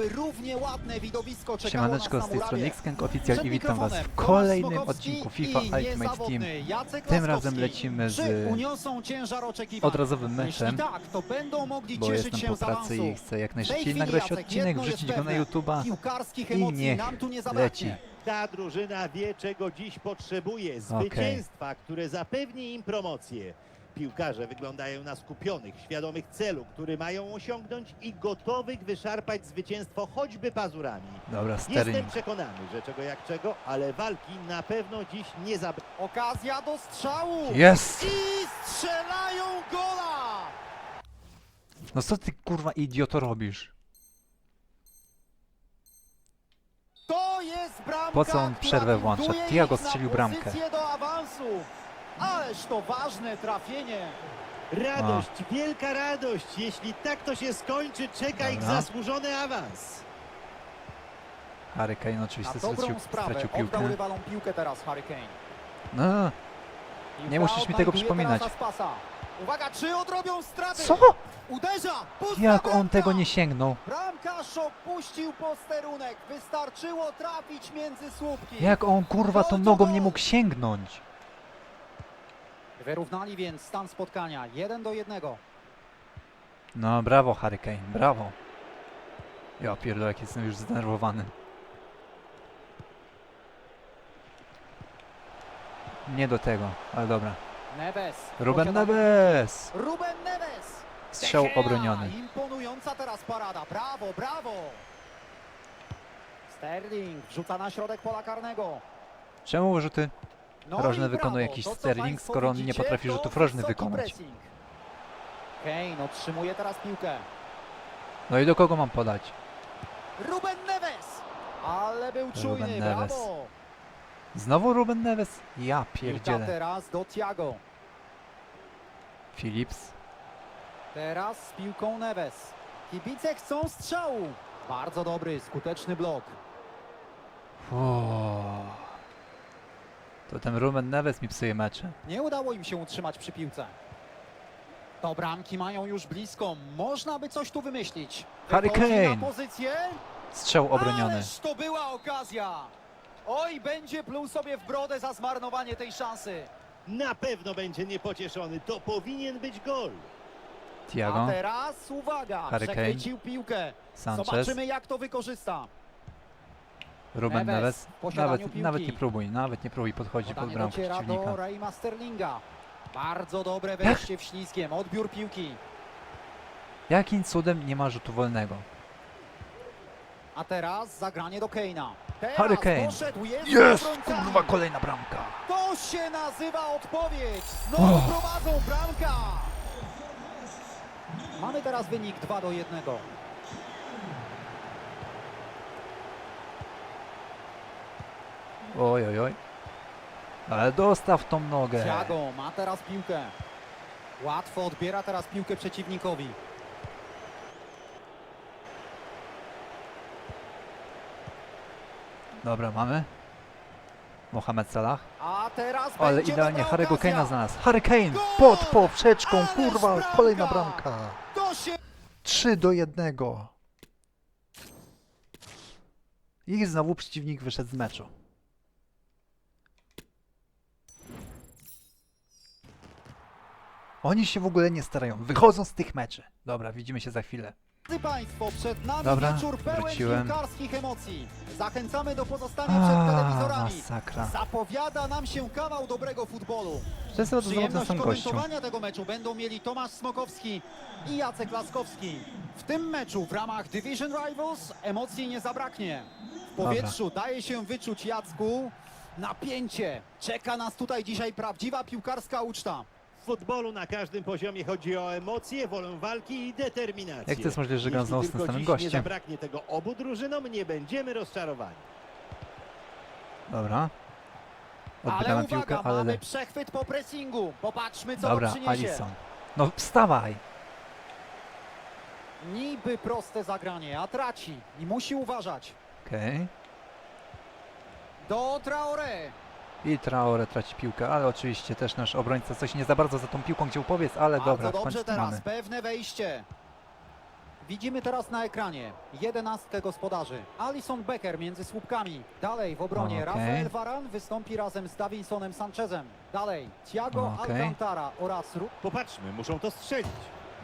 aby równie ładne widowisko czekało Siemaneczko, z tej strony. Xkank Oficjal i witam was w kolejnym odcinku FIFA Ultimate Team. Tym razem lecimy z uniosą ciężar oczekiwań? odrazowym meczem, tak, to będą mogli bo cieszyć jestem się po z pracy i chcę jak najszybciej nagrać Jacek, odcinek, wrzucić go na. YouTube'a. Piłkarskich i emocji niech nam tu nie leci. Ta drużyna wie, czego dziś potrzebuje. Zwycięstwa, które zapewni im promocję. Piłkarze wyglądają na skupionych, świadomych celu, który mają osiągnąć i gotowych wyszarpać zwycięstwo choćby pazurami. Dobra, Jestem Sterling. przekonany, że czego jak czego, ale walki na pewno dziś nie zabraknie. Okazja do strzału! Jest! I strzelają gola! No co ty kurwa idioto robisz? To jest bramka, Po co on która przerwę włącza? winduje Thiago ich na strzelił bramkę. pozycję do awansu. Ależ to ważne trafienie. Radość, wielka radość. Jeśli tak to się skończy, czeka ich Dobra. zasłużony awans. Harry Kane Na oczywiście dobrą stracił, sprawę stracił oddał piłkę. rywalom piłkę teraz Harry Kane. No, Piłka Nie musisz mi tego odnajduje przypominać. teraz Aspasa. Uwaga, czy odrobią straty? co? Uderza! Pusta Jak on bramka! tego nie sięgnął? Bramkarz opuścił posterunek. Wystarczyło trafić między słupki. Jak on kurwa tą nogą nie mógł sięgnąć? Wyrównali więc stan spotkania 1 do 1. No brawo Harry Kane, brawo. Ja pierdolę jak jestem już zdenerwowany. Nie do tego, ale dobra. Neves. Ruben posiada- Neves! Ruben Neves. Strzał obroniony. Imponująca teraz parada. Brawo, brawo. Sterling wrzuca na środek pola karnego. Czemu wyrzuty? No Rożne i wykonuje jakiś Sterling, skoro on nie potrafi rzutów wysoki wykonać. Kane otrzymuje teraz piłkę. No i do kogo mam podać? Ruben Neves. Ale był Ruben czujny, Neves. brawo. Znowu Ruben Neves? Ja pierdzielę. teraz do Thiago. Philips. Teraz z piłką Neves. Kibice chcą strzału. Bardzo dobry, skuteczny blok. O. To ten Ruben Neves mi psuje mecze. Nie udało im się utrzymać przy piłce. To bramki mają już blisko. Można by coś tu wymyślić. Harry Wychodzi Kane. Na pozycję. Strzał obroniony. Ależ to była okazja. Oj, będzie pluł sobie w brodę za zmarnowanie tej szansy. Na pewno będzie niepocieszony. To powinien być gol. Thiago. A teraz uwaga, Harry Kane. przechwycił piłkę. Sanchez. Zobaczymy jak to wykorzysta. Ruben Neves Neves. w posiadaniu Nawet, piłki. nawet nie próbuj, nawet nie próbuj podchodzić pod bramkę dociera przeciwnika. Sterlinga. Bardzo dobre wejście w ślizgiem. Odbiór piłki. Jakim cudem nie ma rzutu wolnego? A teraz zagranie do. Teraz Harry Kane. Jest, Jest! za obrońcami. Kurwa, kolejna bramka! To się nazywa odpowiedź. Znowu Oh. prowadzą bramka. Mamy teraz wynik 2 do 1. Oj, oj, oj. Ale dostaw tą nogę. Thiago ma teraz piłkę. Łatwo odbiera teraz piłkę przeciwnikowi. Dobra, mamy. Mohamed Salah. A teraz Ale idealnie Harry'ego. Kane'a znalazł. Harry Kane pod poprzeczką, Ależ kurwa, bramka! kolejna bramka. To się 3 do 1. I znowu przeciwnik wyszedł z meczu. Oni się w ogóle nie starają. Wychodzą z tych meczy. Dobra, widzimy się za chwilę. Drodzy Państwo, przed nami Dobra, wieczór pełen wróciłem. piłkarskich emocji. Zachęcamy do pozostania przed A, telewizorami. masakra. Zapowiada nam się kawał dobrego futbolu. To jest rozwiązany Przyjemność sam gościu. komentowania tego meczu będą mieli Tomasz Smokowski i Jacek Laskowski. W tym meczu w ramach Division Rivals emocji nie zabraknie. W powietrzu daje się wyczuć Jacku napięcie. Czeka nas tutaj dzisiaj prawdziwa piłkarska uczta. W futbolu na każdym poziomie chodzi o emocje, wolę walki i determinację. Jak to jest możliwe, że Jeśli znowu z tym tylko samym dziś gościem? nie zabraknie tego obu drużynom, nie będziemy rozczarowani. Dobra. Ale Odbieramy uwaga, piłkę, mamy ale... przechwyt po pressingu. Popatrzmy co Dobra, to przyniesie. Alisson. No wstawaj! Niby proste zagranie, a traci i musi uważać. Okej. Do Traore. I Traore traci piłkę, ale oczywiście też nasz obrońca coś nie za bardzo za tą piłką chciał powiedz, ale Bardzo dobra, w dobrze końcu teraz, mamy. pewne wejście. Widzimy teraz na ekranie jedenastkę gospodarzy. Alison Becker między słupkami. Dalej w obronie Okej. Rafael Varane wystąpi razem z Davinsonem Sanchezem. Dalej Thiago Okej. Alcantara oraz Ru... Popatrzmy, muszą to strzelić.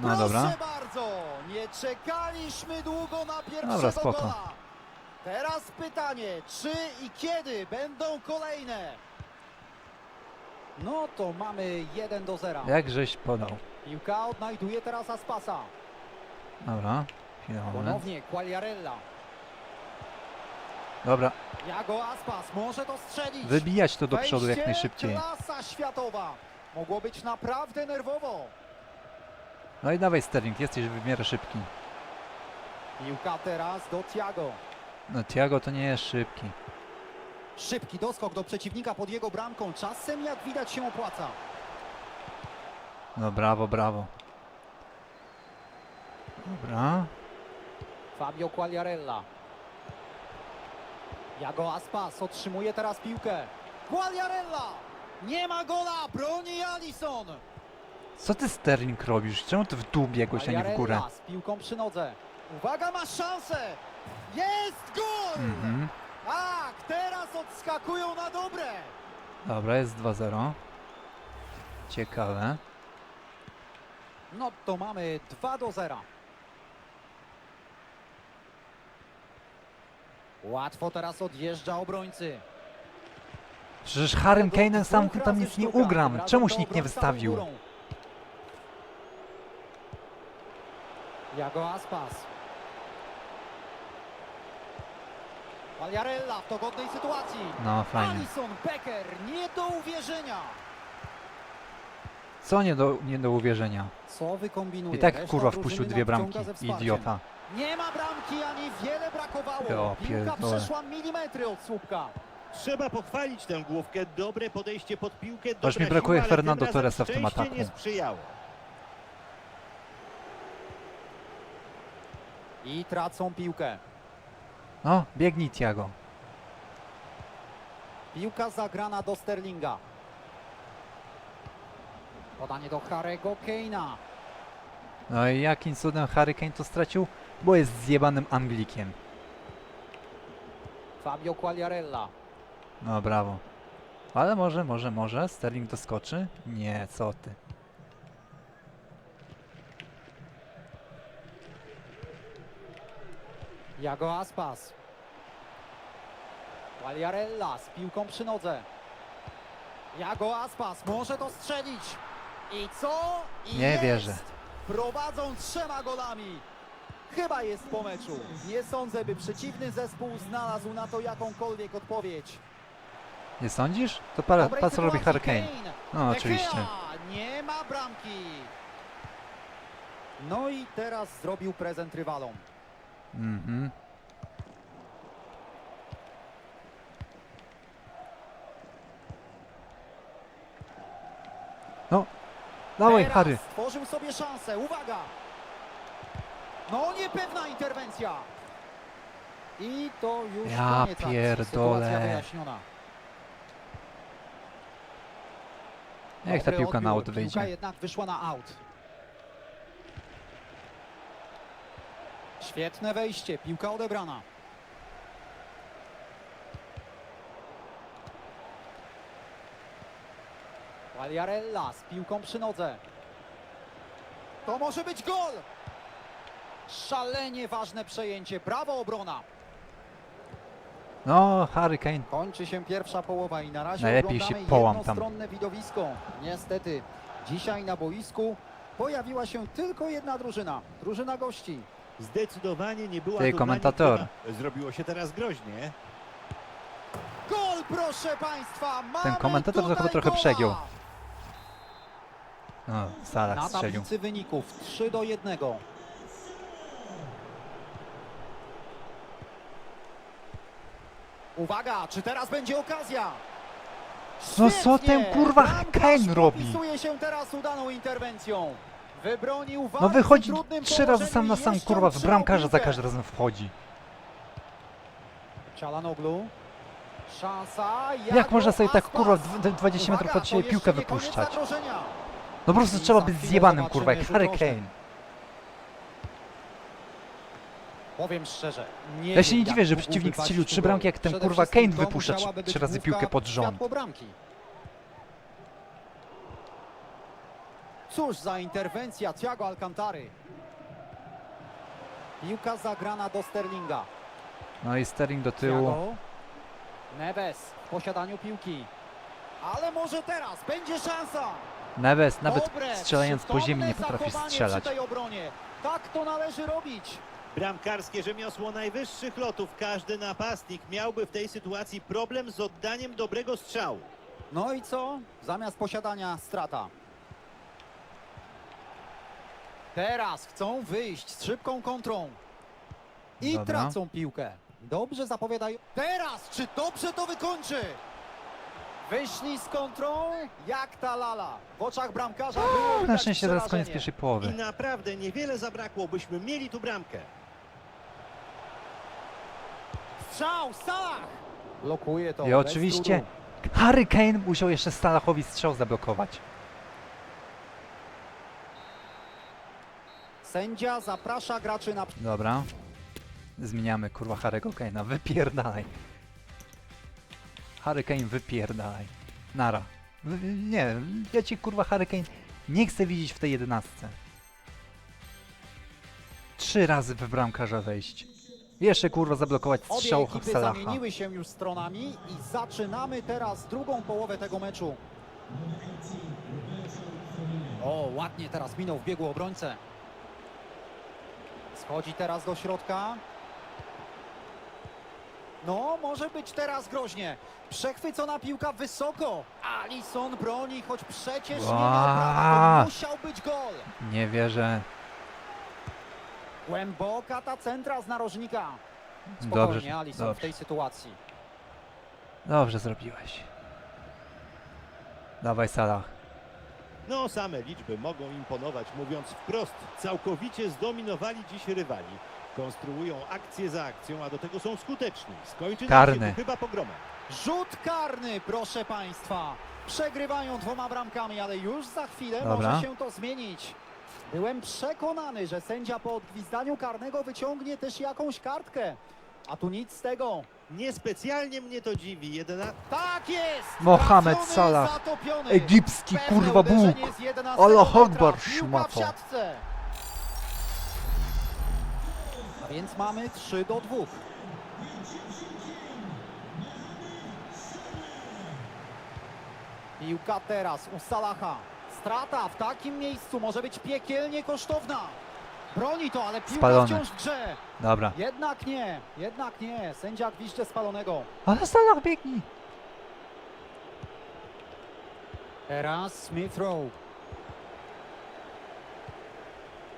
No Proszę dobra. bardzo! Nie czekaliśmy długo na pierwszego Dobra, spoko. gola. Teraz pytanie, czy i kiedy będą kolejne? No to mamy 1 do 0. Jak żeś podał? Piłka odnajduje teraz Aspasa. Dobra. Chwila, moment. Ponownie Quagliarella. Dobra, Jago Aspas może to strzelić. wybijać to do przodu jak Wejście najszybciej. klasa światowa. Mogło być naprawdę nerwowo. No i dawaj Sterling, jesteś w miarę szybki. Piłka teraz do Thiago. No Thiago to nie jest szybki. Szybki doskok do przeciwnika pod jego bramką. Czasem jak widać się opłaca. No brawo, brawo. Dobra. Fabio Quagliarella. Jago Aspas otrzymuje teraz piłkę. Quagliarella! Nie ma gola, broni Alison. Co ty Sterling robisz? Czemu ty w dół biegłeś, a nie w górę? Z piłką przy nodze. Uwaga, ma szansę! Jest gol! Mhm. Tak, teraz odskakują na dobre. Dobra, jest 2-0. Ciekawe. No to mamy 2 do 0. Łatwo teraz odjeżdża obrońcy. Przecież Harrym Kane'em sam dwóch tam nic nie ugram. Czemuś nikt nie wystawił? Jago Aspas. Pagliarella w dogodnej sytuacji. No fajnie. Alison Becker, nie do uwierzenia. Co nie do, nie do uwierzenia. Co wykombinuje? I tak Reszta kurwa wpuścił dwie bramki. Idiota. Nie ma bramki, ani wiele brakowało. Piłka przeszła milimetry od słupka. Trzeba pochwalić tę główkę, dobre podejście pod piłkę, Aż mi brakuje siła, Fernando Torresa w tym ataku. nie sprzyjało. I tracą piłkę. No, biegnij Thiago. Piłka zagrana do Sterlinga. Podanie do Harego Keina. No i jakim cudem Harry Kane to stracił? Bo jest zjebanym Anglikiem. Fabio Quagliarella. No brawo. Ale może, może, może Sterling doskoczy? Nie, co ty. Jago Aspas. Quagliarella z piłką przy nodze. Jago Aspas może to strzelić. I co? I Nie jest! wierzę. Prowadzą trzema golami. Chyba jest po meczu. Nie sądzę, by przeciwny zespół znalazł na to jakąkolwiek odpowiedź. Nie sądzisz? To para, Dobrej robi sytuacji. Kane. No De Gea, oczywiście. Nie ma bramki. No i teraz zrobił prezent rywalom. Mhm. No, dawaj Teraz Harry. Stworzył sobie szansę. Uwaga! No niepewna interwencja. I to już Ja koniec akcji. pierdolę. Sytuacja wyjaśniona. Niech ta Dobry piłka na aut Piłka wyjdzie. jednak wyszła na aut. Świetne wejście. Piłka odebrana. Quagliarella z piłką przy nodze. To może być gol! Szalenie ważne przejęcie. Brawo obrona. No, Harry Kane. Kończy się pierwsza połowa i na razie Najlepiej się połam tam. widowisko. Niestety, dzisiaj na boisku pojawiła się tylko jedna drużyna. Drużyna gości. Zdecydowanie nie była Ty, to dla nich komentator. Zrobiło się teraz groźnie. Gol, proszę Państwa! Mamy Ten komentator to tutaj chyba trochę gola! przegiął. No, Salah Na strzelił. tablicy wyników 3 do 1. Uwaga, czy teraz będzie okazja? No co Świetnie! ten, kurwa, Bramkarz Kane robi? popisuje się teraz udaną interwencją. No wychodzi trzy razy sam na sam, kurwa, w bramkarza za każdym razem wchodzi. Cialanoglu. Szansa. Jak można sobie tak, kurwa, dw- 20 metrów od siebie piłkę wypuszczać? No po prostu trzeba być zjebanym, kurwa, jak Harry. Kane. Powiem szczerze, Ja się nie dziwię, że przeciwnik strzelił trzy bramki, jak ten kurwa Kane wypuszcza trzy razy piłkę pod rząd. światło bramki. Cóż za interwencja Thiago Alcantary. Piłka zagrana do Sterlinga. No i Sterling do tyłu. Thiago. Neves w posiadaniu piłki. Ale może teraz będzie szansa. Neves nawet Dobre, strzelając po ziemi nie potrafi strzelać. Przy tej obronie. Tak to należy robić. Bramkarskie rzemiosło najwyższych lotów. Każdy napastnik miałby w tej sytuacji problem z oddaniem dobrego strzału. No i co? Zamiast posiadania strata. Teraz chcą wyjść z szybką kontrą. I Dobra. tracą piłkę. Dobrze zapowiadają. Teraz, czy dobrze to wykończy? Wyszli z kontrą jak ta lala. W oczach bramkarza było Na widać szczęście teraz koniec przerażenie. pierwszej I połowy. naprawdę niewiele zabrakło, byśmy mieli tu bramkę. Strzał, Salah! Blokuje to. I bez oczywiście trudu. Harry Kane musiał jeszcze Salahowi strzał zablokować. Sędzia zaprasza graczy na Dobra. Zmieniamy kurwa Harry'ego Kane'a. Wypierdalaj. Harry Kane wypierdalaj. Nara. Wy- Nie, ja ci kurwa Harry Kane nie chcę widzieć w tej jedenastce. Trzy razy w bramkarza wejść. Jeszcze kurwa zablokować Obie strzał ekipy Salaha. zamieniły się już stronami i zaczynamy teraz drugą połowę tego meczu. O, ładnie teraz minął w biegu obrońcę. Schodzi teraz do środka. No, może być teraz groźnie. Przechwycona piłka wysoko. Alison broni, choć przecież nie ma prawa. To musiał być gol. Nie wierzę. Głęboka ta centra z narożnika. Dobrze, Spokojnie, Alison w dobrze. tej sytuacji. Dobrze zrobiłeś. Dawaj Salah. No, same liczby mogą imponować, mówiąc wprost. Całkowicie zdominowali dziś rywali. Konstruują akcję za akcją, a do tego są skuteczni. Skończy Karny. się chyba pogromem. Rzut karny, proszę Państwa. Przegrywają dwoma bramkami, ale już za chwilę Dobra. może się to zmienić. Byłem przekonany, że sędzia po odgwizdaniu karnego wyciągnie też jakąś kartkę. A tu nic z tego. Niespecjalnie mnie to dziwi. Jedyna... Tak jest! Mohamed Trafiony, Salah. Zatopiony. Egipski Pewne kurwa Bóg. uderzenie z 11 Allah metra. Akbar, Piłka w szmato. siatce. A więc mamy 3 do 2. Piłka teraz u Salaha. Strata w takim miejscu może być piekielnie kosztowna. Broni to, ale piłka Spalony. wciąż w grze. Dobra. Jednak nie, jednak nie. Sędzia gwizdże spalonego. Ale Salah biegnij. Teraz Smith Rowe.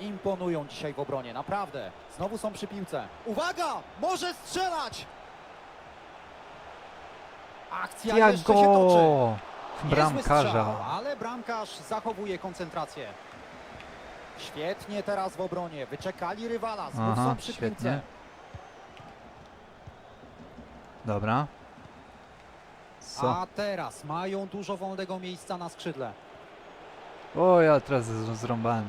Imponują dzisiaj w obronie, naprawdę. Znowu są przy piłce. Uwaga! Może strzelać! Akcja jeszcze się toczy. Tiago! Niezły Bramkarza. Strzał, ale bramkarz zachowuje koncentrację. Świetnie teraz w obronie. Wyczekali rywala. Znów Aha, są przy świetnie. piłce. Dobra. Co? A teraz mają dużo wolnego miejsca na skrzydle. O, ja teraz z- zrąbałem.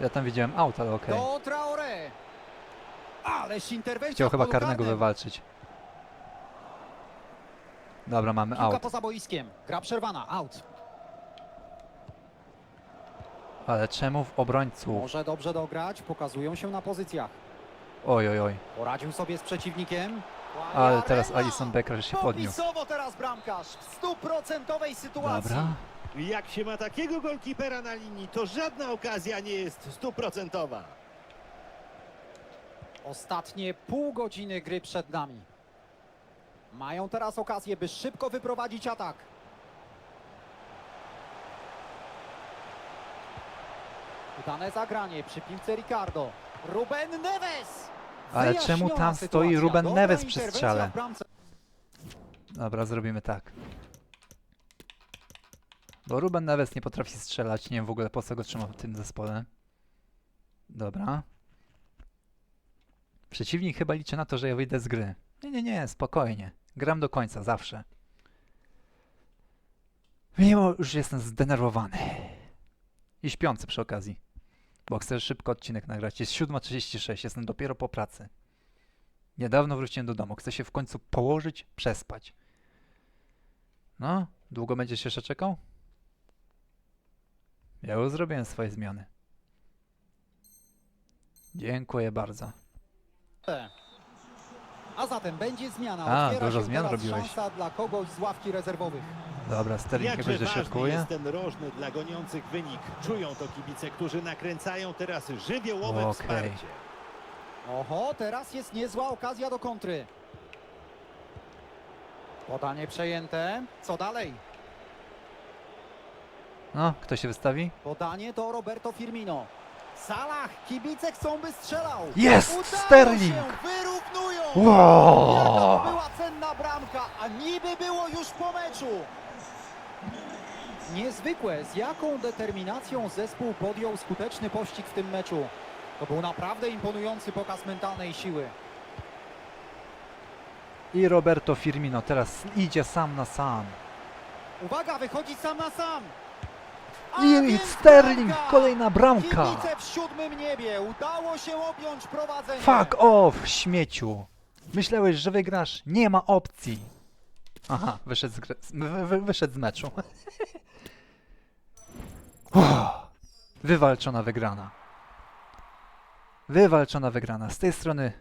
Ja tam widziałem auto, ale okej. Do Traore. Ależ interwencja Chciał w chyba polu karnego karnym. wywalczyć. Dobra, mamy Piłka aut. poza boiskiem. Gra przerwana. Out. Ale czemu w obrońcu? Może dobrze dograć. Pokazują się na pozycjach. Oj, oj, oj. Poradził sobie z przeciwnikiem. Ale teraz. Alison Becker się podniósł. Popisowo teraz bramkarz w stuprocentowej sytuacji. Dobra. Jak się ma takiego golkipera na linii, to żadna okazja nie jest stuprocentowa. Ostatnie pół godziny gry przed nami. Mają teraz okazję, by szybko wyprowadzić atak. Udane zagranie przy piłce Ricardo. Ruben Neves! Ale Wyjaśniona czemu tam stoi sytuacja. Ruben Dobra Neves przy interwencja strzale? w bramce. Dobra, zrobimy tak. Bo Ruben Neves nie potrafi strzelać. Nie wiem w ogóle po co go trzymam w tym zespole. Dobra. Przeciwnik chyba liczy na to, że ja wyjdę z gry. Nie, nie, nie, spokojnie. Gram do końca, zawsze. Mimo, już jestem zdenerwowany. I śpiący przy okazji. Bo chcę szybko odcinek nagrać. Jest 7.36, jestem dopiero po pracy. Niedawno wróciłem do domu. Chcę się w końcu położyć, przespać. No, długo będziesz jeszcze czekał? Ja już zrobiłem swoje zmiany. Dziękuję bardzo. A zatem będzie zmiana. A, Otwiera dużo się zmian teraz robiłeś. szansa dla kogoś z ławki rezerwowych. Dobra, Sterling Jakże jakoś ważny dośrodkuje. jest ten rożny dla goniących wynik. Czują to kibice, którzy nakręcają teraz żywiołowe Okej. wsparcie. Oho, teraz jest niezła okazja do kontry. Podanie przejęte. Co dalej? No, kto się wystawi? Podanie do Roberto Firmino. Salah, kibice chcą, by strzelał. Jest! Udało Sterling! Się, wyrównują! Wow! Jaka była cenna bramka, a niby było już po meczu. Niezwykłe, z jaką determinacją zespół podjął skuteczny pościg w tym meczu. To był naprawdę imponujący pokaz mentalnej siły. I Roberto Firmino teraz idzie sam na sam. Uwaga, wychodzi sam na sam. A I Sterling, bramka! kolejna bramka. Kibice w siódmym niebie, udało się objąć prowadzenie. Fuck off, śmieciu. Myślałeś, że wygrasz? Nie ma opcji. Aha, wyszedł z, gry, wyszedł z meczu. Uff, Wywalczona wygrana. Wywalczona wygrana. Z tej strony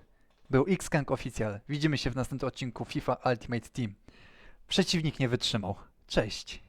był Xkank Oficjal. Widzimy się w następnym odcinku FIFA Ultimate Team. Przeciwnik nie wytrzymał. Cześć.